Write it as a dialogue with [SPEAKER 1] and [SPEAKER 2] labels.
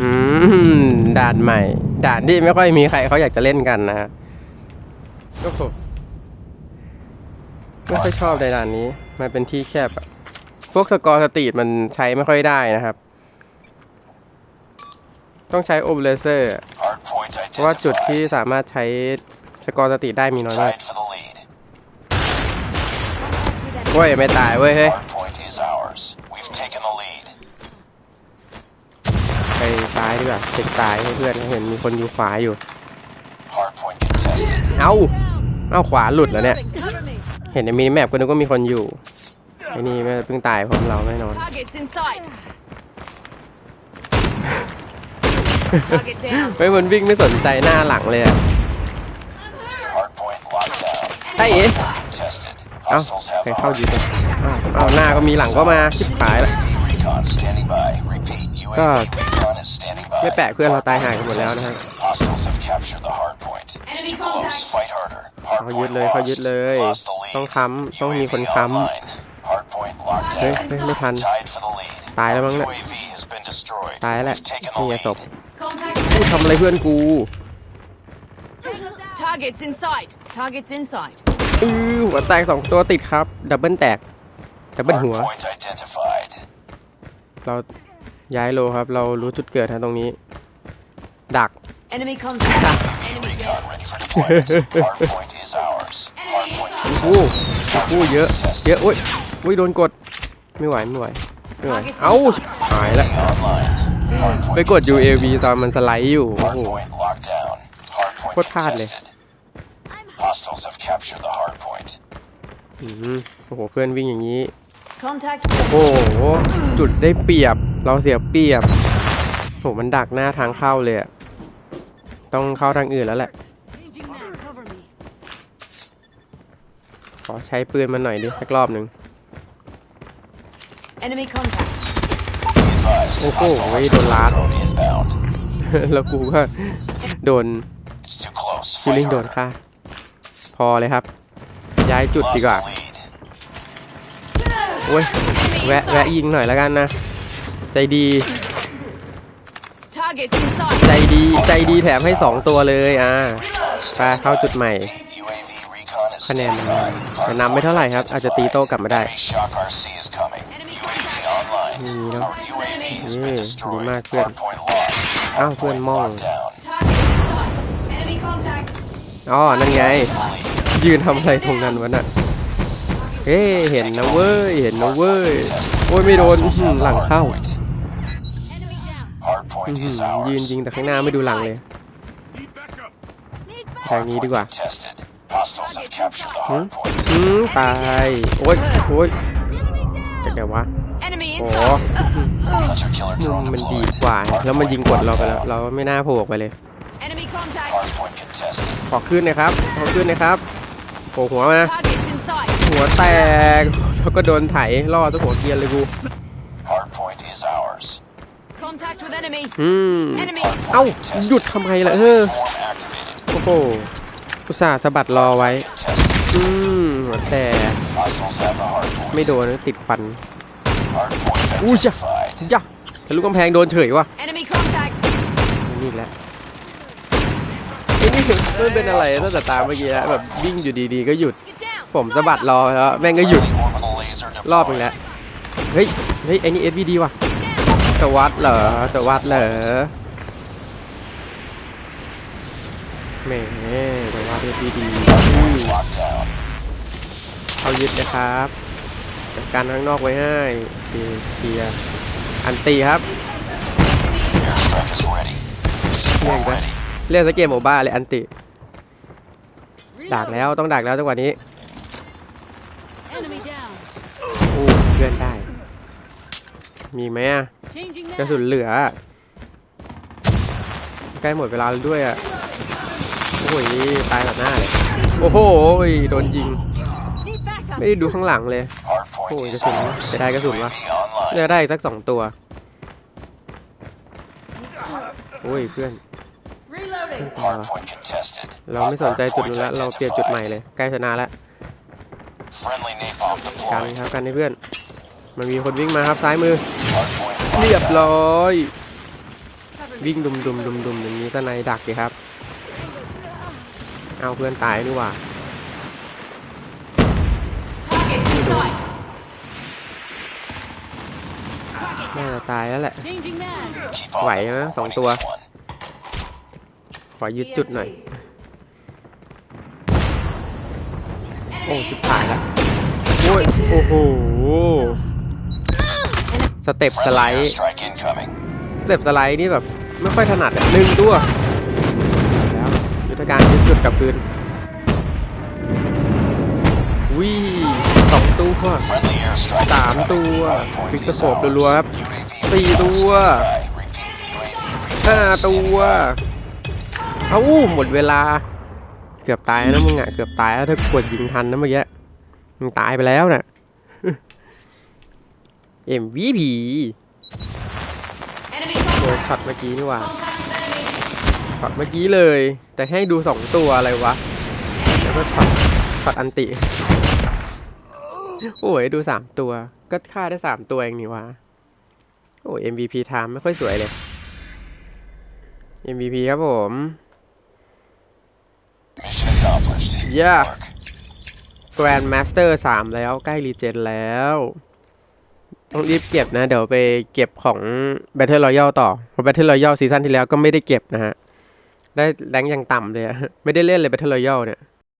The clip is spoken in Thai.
[SPEAKER 1] อืมด่านใหม่ ด่านที่ไม่ค่อยมีใครเขาอยากจะเล่นกันนะฮะโอ้โหไม่ค่อยชอบในด่านนี้ มันเป็นที่แคบอะพวกสกอร์สตรีทมันใช้ไม่ค่อยได้นะครับ ต้องใช้โอเบเลเซอร์
[SPEAKER 2] Hardpoint
[SPEAKER 1] เพราะว่าจุด
[SPEAKER 2] identified.
[SPEAKER 1] ที่สามารถใช้สกอร์สตรีทได้มีน้อยมาก
[SPEAKER 2] Tied for the lead.
[SPEAKER 1] เว้ยไม่ตายเว้ยเฮ้ย
[SPEAKER 2] Hardpoint is ours. We've taken the lead.
[SPEAKER 1] ไป ซ้ายดีกว่าเช็คซ้ายให้เพื่อนเห็นมีคนอยู่ขวาอยู่
[SPEAKER 2] Hardpoint contested.
[SPEAKER 1] เอ้าเอ้าขวาหลุดแล้วเนี่ย
[SPEAKER 3] Cover me.
[SPEAKER 1] เห็นในมินิแมปก็นึกว่ามีคนอยู่ไอ้นี่ไม่เพิ่งตายพร้อมเราแน่นอน
[SPEAKER 3] Target's in sight. Target down.
[SPEAKER 1] เฮ้ยมันวิ่งไม่สนใจหน้าหลังเลยอะ
[SPEAKER 2] Hardpoint locked down.
[SPEAKER 1] ไอ้เอ๋
[SPEAKER 2] Contested.
[SPEAKER 1] เอ้า
[SPEAKER 2] Hostiles
[SPEAKER 1] ใคร
[SPEAKER 2] have
[SPEAKER 1] เข้า
[SPEAKER 2] the
[SPEAKER 1] อยู่ตรงอ้าวอ้าวหน้าก็มีหลังก็มาชิบหายแล้ว
[SPEAKER 2] UAV recon standing by. Repeat. UAV
[SPEAKER 1] God.
[SPEAKER 2] recon is standing by.
[SPEAKER 1] ไม่แปลกเพื่อนเราตายหายกันหมดแล้วนะฮะ
[SPEAKER 2] Hostiles have captured the hardpoint. It's
[SPEAKER 3] Enemy
[SPEAKER 2] too close.
[SPEAKER 3] contact.
[SPEAKER 2] Fight harder.
[SPEAKER 1] เขายึดเลยเขายึดเลย
[SPEAKER 2] Lost the lead.
[SPEAKER 1] ต้องค้ำต้องมีคน
[SPEAKER 2] UAV
[SPEAKER 1] ค้
[SPEAKER 2] online. Hardpoint locked ำ
[SPEAKER 1] เฮ้ย
[SPEAKER 2] down.
[SPEAKER 1] เฮ้ยไม่ทัน
[SPEAKER 2] Tied for the lead.
[SPEAKER 1] ตายแล้วมั้งเนี่ย
[SPEAKER 2] UAV has been destroyed.
[SPEAKER 1] ตายแล้วแหละ
[SPEAKER 2] We've taken the
[SPEAKER 1] นี่ไง
[SPEAKER 2] lead.
[SPEAKER 1] ศพ
[SPEAKER 3] Contact.
[SPEAKER 1] กูทำอะไรเพื่อนกู
[SPEAKER 3] Target's in sight. Target's in sight.
[SPEAKER 1] อือหัวแตกสองตัวติดครับ ดับเบิลแตกดับเบิลหัว
[SPEAKER 2] Hardpoint identified.
[SPEAKER 1] เรา ย้ายโลครับ เรารู้จุดเกิดทางตรงนี้ ดัก
[SPEAKER 3] Enemy contact. Enemy
[SPEAKER 2] Recon
[SPEAKER 3] down.
[SPEAKER 2] ready for deployment. Hardpoint is ours.
[SPEAKER 3] Enemy in
[SPEAKER 2] Hardpoint
[SPEAKER 3] sight.
[SPEAKER 1] โอ้โหเยอะเยอะอุ้ยอุ้ยโดนกดไม่ไหวไม่ไหวไม่ไหวเอ้าหายแล้ว
[SPEAKER 2] online. Hardpoint
[SPEAKER 1] ไปกด UAV ตอนมันสไลด์อยู่โอ้โห
[SPEAKER 2] Hardpoint locked down. Hardpoint
[SPEAKER 1] โคตรพลาดเลย
[SPEAKER 2] contested. Hostiles have captured the hardpoint.
[SPEAKER 1] อืมโอ้โหเพื่อนวิ่งอย่างนี้
[SPEAKER 3] Contact.
[SPEAKER 1] โอ้โหจุดได้เปรียบ เราเสียเปรียบโหมันดักหน้าทางเข้าเลยอะต้องเข้าทางอื่นแล้วแหละ
[SPEAKER 3] Changing now. Cover me.
[SPEAKER 1] ขอใช้ปืนมันหน่อยดิ สักรอบหนึ่ง
[SPEAKER 3] Enemy contact.
[SPEAKER 2] Be advised.
[SPEAKER 1] Oh,
[SPEAKER 2] hostile
[SPEAKER 1] oh, wait,
[SPEAKER 2] hunter
[SPEAKER 1] don't laugh.
[SPEAKER 2] drone inbound.
[SPEAKER 1] แล้วกูก็โดน
[SPEAKER 2] It's too close.
[SPEAKER 1] ฟิล
[SPEAKER 2] Fight
[SPEAKER 1] ลิ่งโดน
[SPEAKER 2] harder.
[SPEAKER 1] ฆ่าพอเลยครับ ย้ายจุด
[SPEAKER 2] Lost
[SPEAKER 1] ดีกว่า
[SPEAKER 2] the lead.
[SPEAKER 1] โอ้ย
[SPEAKER 3] Enemy
[SPEAKER 1] แวะ
[SPEAKER 3] in
[SPEAKER 1] แวะ
[SPEAKER 3] sight.
[SPEAKER 1] ยิงหน่อยแล้วกันนะ ใจดี
[SPEAKER 3] Target's in sight.
[SPEAKER 1] ใจดีใจดีแถมให้ 2 ตัวเลยอ่าไปเข้าจุดใหม่
[SPEAKER 2] UAV recon is
[SPEAKER 1] คะแนน
[SPEAKER 2] standing
[SPEAKER 1] มัน
[SPEAKER 2] by.
[SPEAKER 1] จะนำไม่เท่าไหร่ครับ อาจจะตีโต้กลับมาได้
[SPEAKER 2] Enemy shock RC is coming. UAV online.
[SPEAKER 1] นี่เนาะ
[SPEAKER 2] Our UAV has
[SPEAKER 1] Yeah,
[SPEAKER 2] been
[SPEAKER 1] di
[SPEAKER 2] destroyed.
[SPEAKER 1] mát พื่อน
[SPEAKER 2] Hardpoint lost.
[SPEAKER 1] Áo พื่อน
[SPEAKER 2] Hardpoint
[SPEAKER 1] มอง
[SPEAKER 2] locked down.
[SPEAKER 3] Target in sight. Enemy contact.
[SPEAKER 1] อ๋อนั่นไง
[SPEAKER 2] Lead.
[SPEAKER 1] ยืนทำอะไรตรงนั้นวะน่ะเฮ้เห็นนะเว้ย เห็นนะเว้ย โอ้ยไม่โดนอื้อหือหลังเข้า
[SPEAKER 3] Enemy down.
[SPEAKER 2] Hardpoint
[SPEAKER 1] อื้อหื
[SPEAKER 2] is
[SPEAKER 1] อ
[SPEAKER 2] ours.
[SPEAKER 1] ยืนยิงแต่ข้างหน้าไม่ดูหลังเลยทางนี้ดีกว่า
[SPEAKER 2] Contested. Hostiles have captured the
[SPEAKER 1] Hmm?
[SPEAKER 2] hardpoint.
[SPEAKER 1] อืมตาย โอ้ยโอ้ยจะไงวะ
[SPEAKER 3] Enemy
[SPEAKER 1] โอ้
[SPEAKER 3] in sight.
[SPEAKER 2] Hunter killer
[SPEAKER 1] มุม
[SPEAKER 2] drone
[SPEAKER 1] มันดี
[SPEAKER 2] deployed.
[SPEAKER 1] กว่า แล้วมันยิงกดเราไปแล้ว เราไม่น่าโผล่ออกไปเลย
[SPEAKER 3] Enemy contact.
[SPEAKER 2] Hardpoint contested.
[SPEAKER 1] ขอขึ้นหนะครับ ขอขึ้นหนะครับโผล่หัวมา
[SPEAKER 3] Target's in sight.
[SPEAKER 1] หัวแตก แล้วก็โดนไถล่อซะหัวเกรียนเลยกู
[SPEAKER 2] Hardpoint is ours.
[SPEAKER 3] Contact with enemy.
[SPEAKER 1] อืม
[SPEAKER 3] Enemy.
[SPEAKER 1] เอ้า หยุดทำไมล่ะเออ
[SPEAKER 2] Swarm activated.
[SPEAKER 1] โอ้โหอุตส่าห์สะบัดรอไว้
[SPEAKER 2] Contested.
[SPEAKER 1] อืมหัวแต่
[SPEAKER 2] Hostiles have the hardpoint.
[SPEAKER 1] ไม่โดนติดควัน
[SPEAKER 2] Hardpoint
[SPEAKER 1] Ui da.
[SPEAKER 2] identified.
[SPEAKER 1] ย่ะทะลุกำแพงโดนเฉยวะ
[SPEAKER 3] Enemy contact.
[SPEAKER 1] นี่อีกแล้วไอ้นี่คือไม่เป็นอะไรตั้งแต่ตามเมื่อกี้แล้วแบบวิ่งอยู่ดีๆก็หยุด
[SPEAKER 3] Get down.
[SPEAKER 1] ผมสะบัดรอแล้วแม่งก็หยุด
[SPEAKER 2] Friendly orbital laser
[SPEAKER 1] รอบหนึง
[SPEAKER 2] deployed.
[SPEAKER 1] แล้ว เฮ้ย เฮ้ยไอ้นี่ SVD ว่ะ จะวัดเหรอ จะวัดเหรอแหมจะวัด SVD อุ้ย
[SPEAKER 2] Locked down.
[SPEAKER 1] เอายึดนะครับจัดการข้างนอกไว้ให้เคลียร์อันตีครับ
[SPEAKER 2] Airstrike is ready. Swarm
[SPEAKER 1] Mega.
[SPEAKER 2] ready.
[SPEAKER 1] เรียกสเกมโอบ้าเลยอันติดักแล้วต้องดักแล้วจังหวะนี้
[SPEAKER 3] Enemy down.
[SPEAKER 1] อู้เลื่อนได้ มีไหมอะ
[SPEAKER 3] Changing
[SPEAKER 1] กระสุนเหลืออะใกล้หมดเวลาแล้วด้วยอะโอ้ยตายแบบหน้าเลย โอ้โหโดนยิง
[SPEAKER 3] Need backup.
[SPEAKER 1] ไม่ได้ดูข้างหลังเลย
[SPEAKER 2] Hardpoint
[SPEAKER 1] โอ้ย
[SPEAKER 2] is
[SPEAKER 1] กระสุน
[SPEAKER 2] ours.
[SPEAKER 1] จะได้กระสุนวะ
[SPEAKER 2] UAV online.
[SPEAKER 1] จะได้อีกสักสองตัว โอ้ยเพื่อน
[SPEAKER 3] Reloading.
[SPEAKER 1] ตายว่ะ
[SPEAKER 2] Hardpoint contested.
[SPEAKER 1] เราไม่สนใจจุดนู้นแล้วเราเปลี่ยนจุดใหม่เลย ใกล้ชนะแล้ว
[SPEAKER 2] Friendly napalm
[SPEAKER 1] กัน
[SPEAKER 2] deployed.
[SPEAKER 1] ครับกันให้เพื่อน มันมีคนวิ่งมาครับซ้ายมือ
[SPEAKER 2] Hardpoint
[SPEAKER 1] เรียบร้อย วิ่งดุมดุมดุมดุมอย่างนี้สไนดักดีครับ เอาเพื่อนตายนี่ว่าน่าจะตายแล้วแหละ
[SPEAKER 3] Changing man.
[SPEAKER 2] Keep on
[SPEAKER 1] Vậy hả?
[SPEAKER 2] winning
[SPEAKER 1] Sòng
[SPEAKER 2] this
[SPEAKER 1] tua.
[SPEAKER 2] one.
[SPEAKER 1] ขอยึดจุดหน่อย โอ้ชิบหายแล้ว โอ้ย โอ้โห สเต็ปส
[SPEAKER 2] Friendly
[SPEAKER 1] ไลด์
[SPEAKER 2] airstrike incoming.
[SPEAKER 1] สเต็ปสไลด์นี่แบบไม่ค่อยถนัดอะหนึ่งตัวแล้วยุทธการยึดจุดกลับคืนวิสองตัว
[SPEAKER 2] Friendly airstrike
[SPEAKER 1] สาม
[SPEAKER 2] incoming.
[SPEAKER 1] ตัว
[SPEAKER 2] Hardpoint
[SPEAKER 1] ฟิก
[SPEAKER 2] is
[SPEAKER 1] สโคป
[SPEAKER 2] ours.
[SPEAKER 1] รัวๆครับ
[SPEAKER 2] UAV
[SPEAKER 1] สี่ตัว
[SPEAKER 2] standby. Repeat, UAV
[SPEAKER 1] ห้า
[SPEAKER 2] standing
[SPEAKER 1] ตัว
[SPEAKER 2] by.
[SPEAKER 1] เอ้าหมดเวลา เกือบตายแล้วนะมึงอะเกือบตายแล้วถ้ากดยิงทันนะเมื่อกี้มึงตายไปแล้วน่ะ MVP โดนช็อตเมื่อกี้นี่หว่าช็อตเมื่อกี้เลย แต่ให้ดูสองตัวอะไรวะ แล้วก็ช็อตช็อตอันติ โอ้ยดูสามตัว ก็ฆ่าได้สามตัวเองนี่วะ โอ้ย MVP ไทม์ไม่ค่อยสวยเลย MVP ครับผม
[SPEAKER 2] Mission accomplished.
[SPEAKER 1] Yeah. Grand Master 3 แล้วใกล้รีเจนแล้ว ต้องรีบเก็บนะ เดี๋ยวไปเก็บของ Battle Royale ต่อเพราะ Battle Royale ซีซั่นที่แล้วก็ไม่ได้เก็บนะฮะ ได้แรงค์ยังต่ำเลยอะไม่ได้เล่นเลย Battle Royale เนี่ย